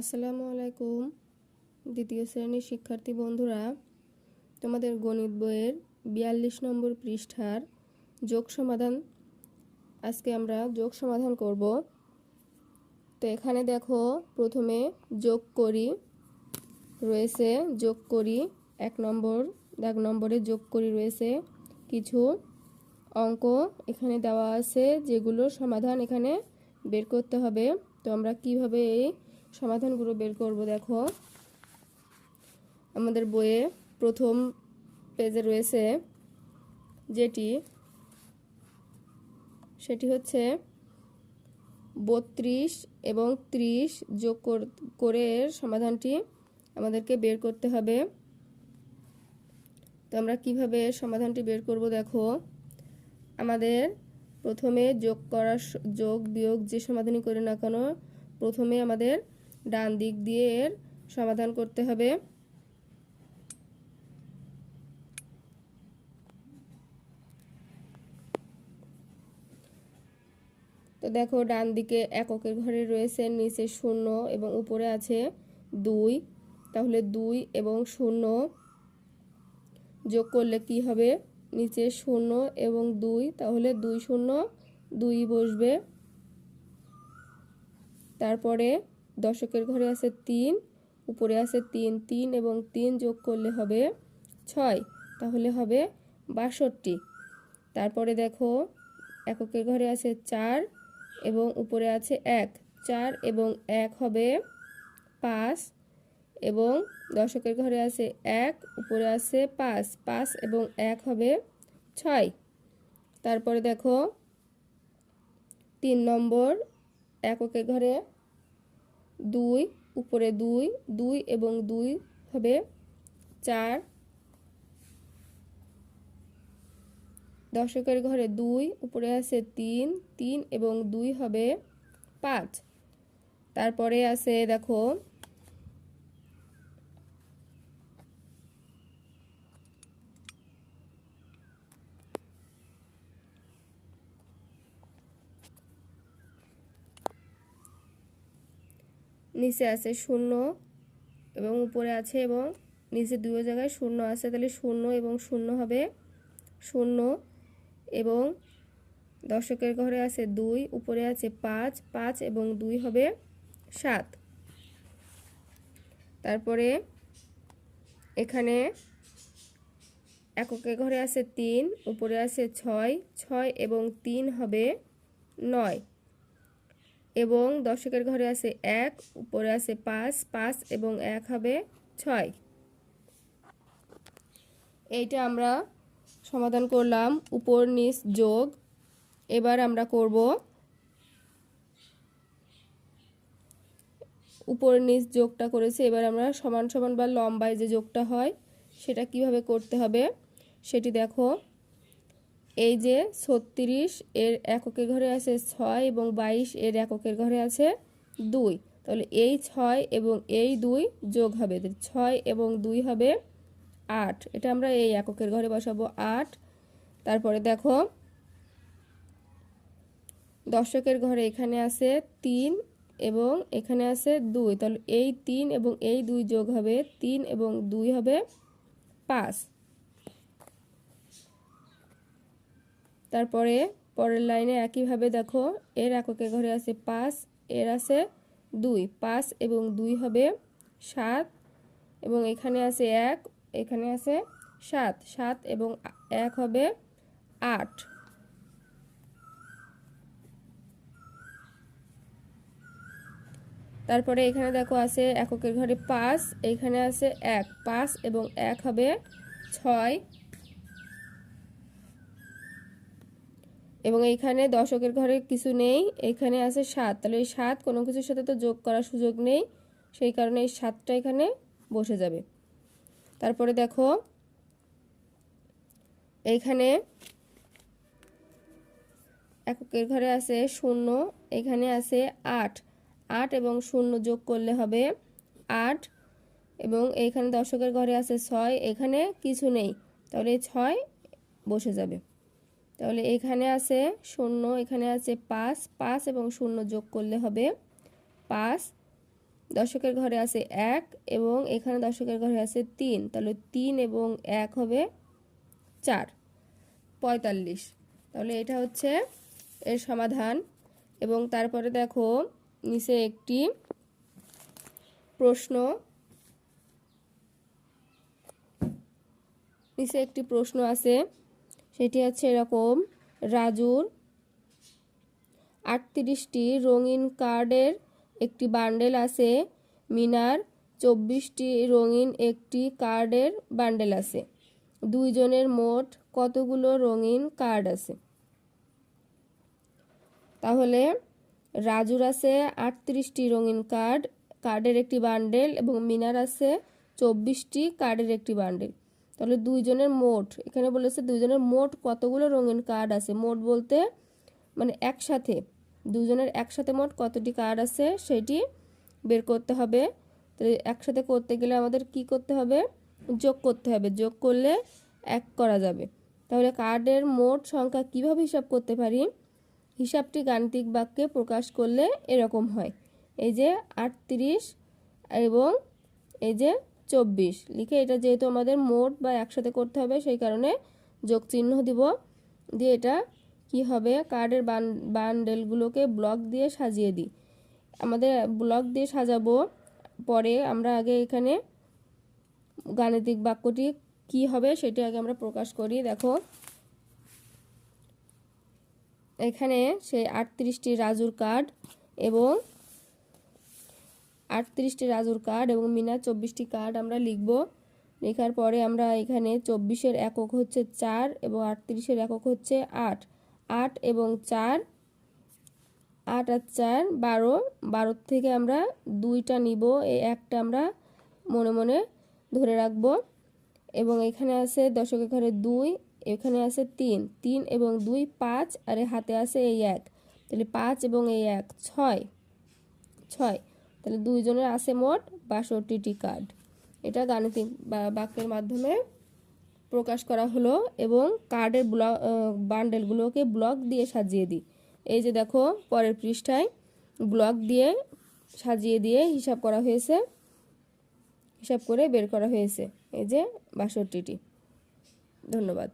আসসালামু আলাইকুম, দ্বিতীয় শ্রেণির শিক্ষার্থী বন্ধুরা। তোমাদের গণিত বইয়ের বিয়াল্লিশ নম্বর পৃষ্ঠার যোগ সমাধান, আজকে আমরা যোগ সমাধান করব। তো এখানে দেখো, প্রথমে যোগ করি, রয়েছে যোগ করি, এক নম্বর, এক নম্বরে যোগ করি রয়েছে কিছু অঙ্ক। এখানে দেওয়া আছে যেগুলো সমাধান এখানে বের করতে হবে। তো আমরা কীভাবে এই সমাধানগুলো বের করব, দেখো। আমাদের বইয়ে প্রথম পেজে রয়েছে যেটি, সেটি হচ্ছে বত্রিশ এবং ত্রিশ যোগ করে সমাধানটি আমাদেরকে বের করতে হবে। তো আমরা কীভাবে সমাধানটি বের করব, দেখো। আমাদের প্রথমে যোগ করার যোগ বিয়োগ যে সমাধানই করি না কেন, প্রথমে আমাদের ডান দিক দিয়ে এর সমাধান করতে হবে। তো দেখো, ডান দিকে এককের ঘরে রয়েছে, নিচে শূন্য এবং উপরে আছে দুই। তাহলে দুই এবং শূন্য যোগ করলে কি হবে? নিচে শূন্য এবং দুই। তাহলে দুই শূন্য, দুই বসবে। তারপরে দশকের ঘরে আছে তিন, উপরে আছে তিন তিন এবং তিন যোগ করলে হবে ছয়, তাহলে হবে বাষট্টি। তারপরে দেখো, এককের ঘরে আছে চার এবং উপরে আছে এক। চার এবং এক হবে পাঁচ এবং দশকের ঘরে আছে এক, উপরে আছে পাঁচ। পাঁচ এবং এক হবে ছয়। তারপরে দেখো, তিন নম্বর, এককের ঘরে দুই, উপরে দুই দুই এবং দুই হবে চার। দশকের ঘরে দুই, উপরে আছে তিন তিন এবং দুই হবে পাঁচ। তারপরে আছে দেখো নিচে আছে শূন্য এবং উপরে আছে এবং নিচে দুই জায়গায় শূন্য আছে। তাহলে শূন্য এবং শূন্য হবে শূন্য এবং দশকের ঘরে আছে দুই, উপরে আছে পাঁচ পাঁচ এবং দুই হবে সাত। তারপরে এখানে এককের ঘরে আছে তিন, উপরে আছে ছয় ছয় এবং তিন হবে নয়। এবং দশকের ঘরে আছে এক, উপরে আছে পাঁচ পাঁচ এবং এক হবে ছয়। এইটা আমরা সমাধান করলাম, উপর, নিচ, যোগ। এবার আমরা করব উপর, নিচ যোগটা করেছি। এবার আমরা সমান সমান বা লম্বায় যে যোগটা হয়, সেটা কীভাবে করতে হবে, সেটি দেখো। এই যে ছত্রিশ এর এককের ঘরে আছে ছয় এবং বাইশ এর এককের ঘরে আছে দুই। তাহলে এই ছয় এবং এই দুই যোগ হবে ছয় এবং দুই হবে আট। এটা আমরা এই এককের ঘরে বসাবো আট। তারপরে দেখো, দশকের ঘরে এখানে আছে তিন এবং এখানে আছে দুই। তাহলে এই তিন এবং এই দুই যোগ হবে তিন এবং দুই হবে পাঁচ। তারপরে পরের লাইনে একইভাবে দেখো, এর এককের ঘরে আছে পাঁচ, এর আছে দুই। পাঁচ এবং দুই হবে সাত এবং এখানে আছে এক, এখানে আছে সাত। সাত এবং এক হবে আট। তারপরে এখানে দেখো আছে এককের ঘরে পাঁচ, এখানে আছে এক। পাঁচ এবং এক হবে ছয়। এবং এইখানে দশকের ঘরে কিছু নেই। এখানে আছে সাত। তাহলে এই সাত কোনো কিছুর সাথে তো যোগ করার সুযোগ নেই। সেই কারণে এই সাতটা এখানে বসে যাবে। তারপরে দেখো এইখানে এককের ঘরে আছে শূন্য, এখানে আছে আট। আট এবং শূন্য যোগ করলে হবে আট এবং এইখানে দশকের ঘরে আছে ছয়। এখানে কিছু নেই। তাহলে ছয় বসে যাবে। তাহলে এখানে আছে শূন্য, এখানে আছে পাঁচ পাঁচ এবং শূন্য যোগ করলে হবে পাঁচ। দশকের ঘরে আছে এক এবং এখানে দশকের ঘরে আছে তিন, তাহলে তিন এবং এক হবে চার, পঁয়তাল্লিশ। তাহলে এটা হচ্ছে এর সমাধান এবং তারপরে দেখো নিচে একটি প্রশ্ন। নিচে একটি প্রশ্ন আছে সেটি হচ্ছে এরকম, রাজুর আটত্রিশটি রঙিন কার্ডের একটি বান্ডেল আছে, মিনার চব্বিশটি রঙিন একটি কার্ডের বান্ডেল আছে। দুইজনের মোট কতগুলো রঙিন কার্ড আছে? তাহলে রাজুর আছে আটত্রিশটি রঙিন কার্ড, কার্ডের একটি বান্ডেল এবং মিনার আছে চব্বিশটি কার্ডের একটি বান্ডেল। তাহলে দুইজনের মোট, এখানে বলেছে দুইজনের মোট কতগুলো রঙিন কার্ড আছে? মোট বলতে মানে একসাথে দুজনের একসাথে মোট কতটি কার্ড আছে সেটি বের করতে হবে। তো একসাথে করতে গেলে আমাদের কি করতে হবে? যোগ করতে হবে। যোগ করলে এক করা যাবে। তাহলে কার্ডের মোট সংখ্যা কীভাবে হিসাব করতে পারি? হিসাবটি গাণিতিক বাক্যে প্রকাশ করলে এরকম হয়। এই যে আটত্রিশ এবং এই যে চব্বিশ। লিখে এটা যেহেতু আমাদের মোট বা একসাথে করতে হবে, সেই কারণে যোগ চিহ্ন দিব। দিয়ে এটা কি হবে? কার্ডের বান, বান্ডেলগুলোকে ব্লক দিয়ে সাজিয়ে দিই। আমাদের ব্লক দিয়ে সাজাবো, পরে আমরা আগে এখানে গাণিতিক বাক্যটি কি হবে সেটি আগে আমরা প্রকাশ করি। দেখো, এখানে সেই আটত্রিশটি রাজুর কার্ড এবং আটত্রিশটি রাজুর কার্ড এবং মিনার চব্বিশটি কার্ড আমরা লিখব। লেখার পরে আমরা এখানে চব্বিশের একক হচ্ছে চার এবং আটত্রিশের একক হচ্ছে আট। আট এবং চার, আট আর চার বারো। বারোর থেকে আমরা দুইটা নিব, এই একটা আমরা মনে মনে ধরে রাখব। এবং এখানে আছে দশকের ঘরে দুই, এখানে আছে তিন। তিন এবং দুই পাঁচ, আর হাতে আছে এই এক। তাহলে পাঁচ এবং এই এক, ছয়। ছয়। তাহলে দুইজনের আছে মোট বাষট্টিটি কার্ড এটা গাণিতিক বাক্যের মাধ্যমে প্রকাশ করা হলো এবং কার্ডের ব্লক বান্ডেলগুলোকে ব্লক দিয়ে সাজিয়ে দিই। এই যে দেখো, পরের পৃষ্ঠায় ব্লক দিয়ে সাজিয়ে দিয়ে হিসাব করা হয়েছে। হিসাব করে বের করা হয়েছে। এই যে বাষট্টিটি। ধন্যবাদ।